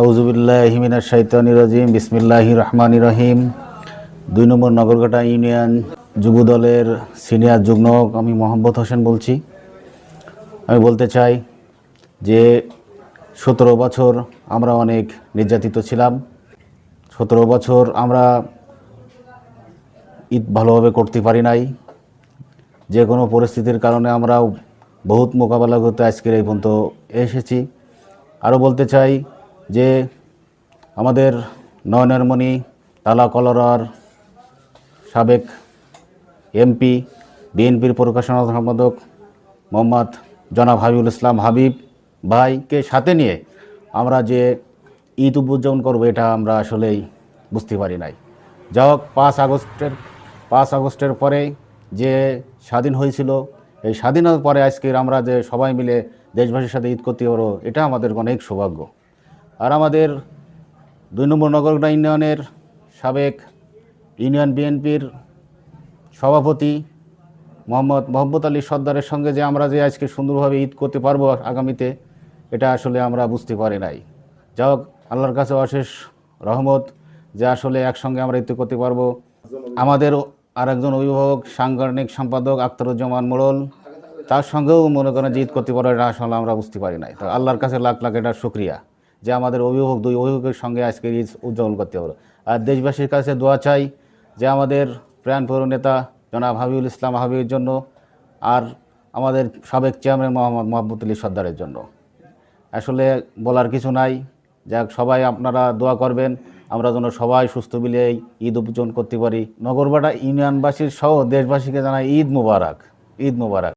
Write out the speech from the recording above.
আউজুবিল্লাহিমিনার শৈতানি রাজিম বিসমিল্লাহি রহমান রহিম। দুই নম্বর নগরকাটা ইউনিয়ন যুব দলের সিনিয়র যুগ্ম আমি মোহাম্মদ হোসেন বলছি। আমি বলতে চাই যে সতেরো বছর আমরা অনেক নির্যাতিত ছিলাম। সতেরো বছর আমরা ঈদ ভালোভাবে করতে পারি নাই। যে কোনো পরিস্থিতির কারণে আমরা বহুত মোকাবেলা করতে আজকের এই পর্যন্ত এসেছি। আরও বলতে চাই যে আমাদের নয়নমণি তালা কলরার সাবেক এমপি, বিএনপির প্রকাশনা সম্পাদক মোহাম্মদ জনাব হাবিবুল ইসলাম হাবিব ভাইকে সাথে নিয়ে আমরা যে ঈদ উদযাপন করব, এটা আমরা আসলেই বুঝতে পারি নাই। যা হোক, পাঁচ আগস্টের পাঁচ আগস্টের পরে যে স্বাধীন হয়েছিল, এই স্বাধীনতার পরে আজকের আমরা যে সবাই মিলে দেশবাসীর সাথে ঈদ করতে পারব, এটা আমাদের অনেক সৌভাগ্য। আর আমাদের দুই নম্বর নগরগড়া ইউনিয়নের সাবেক ইউনিয়ন বিএনপির সভাপতি মোহাম্মদ মোহাম্মদ আলী সর্দারের সঙ্গে যে আমরা যে আজকে সুন্দরভাবে ঈদ করতে পারব আগামীতে, এটা আসলে আমরা বুঝতে পারি নাই। যা হোক, আল্লাহর কাছে অশেষ রহমত যে আসলে একসঙ্গে আমরা ঈদ করতে পারব। আমাদের আরেকজন অভিভাবক, সাংগঠনিক সম্পাদক আখতারুজ্জামান মোড়ল, তার সঙ্গেও মনে করেন যে ঈদ করতে পারব, এটা আসলে আমরা বুঝতে পারি নাই। তো আল্লাহর কাছে লাখ লাখ এটা শুক্রিয়া। যে আমাদের অভিভাবক দুই অভিভাবকের সঙ্গে আজকে ঈদ উদযাপন করতে পারব আর দেশবাসীর কাছে দোয়া চাই যে আমাদের প্রাণপ্রিয় নেতা জনাব হাবিবুল ইসলাম হাবিবের জন্য আর আমাদের সাবেক চেয়ারম্যান মোহাম্মদ মোহাম্মদ আলী সর্দারের জন্য। আসলে বলার কিছু নাই। যাক, সবাই আপনারা দোয়া করবেন। আমরা যেন সবাই সুস্থ মিলে ঈদ উদযাপন করতে পারি। নগরবাটা ইউনিয়নবাসীর সহ দেশবাসীকে জানাই ঈদ মুবারক। ঈদ মুবারক।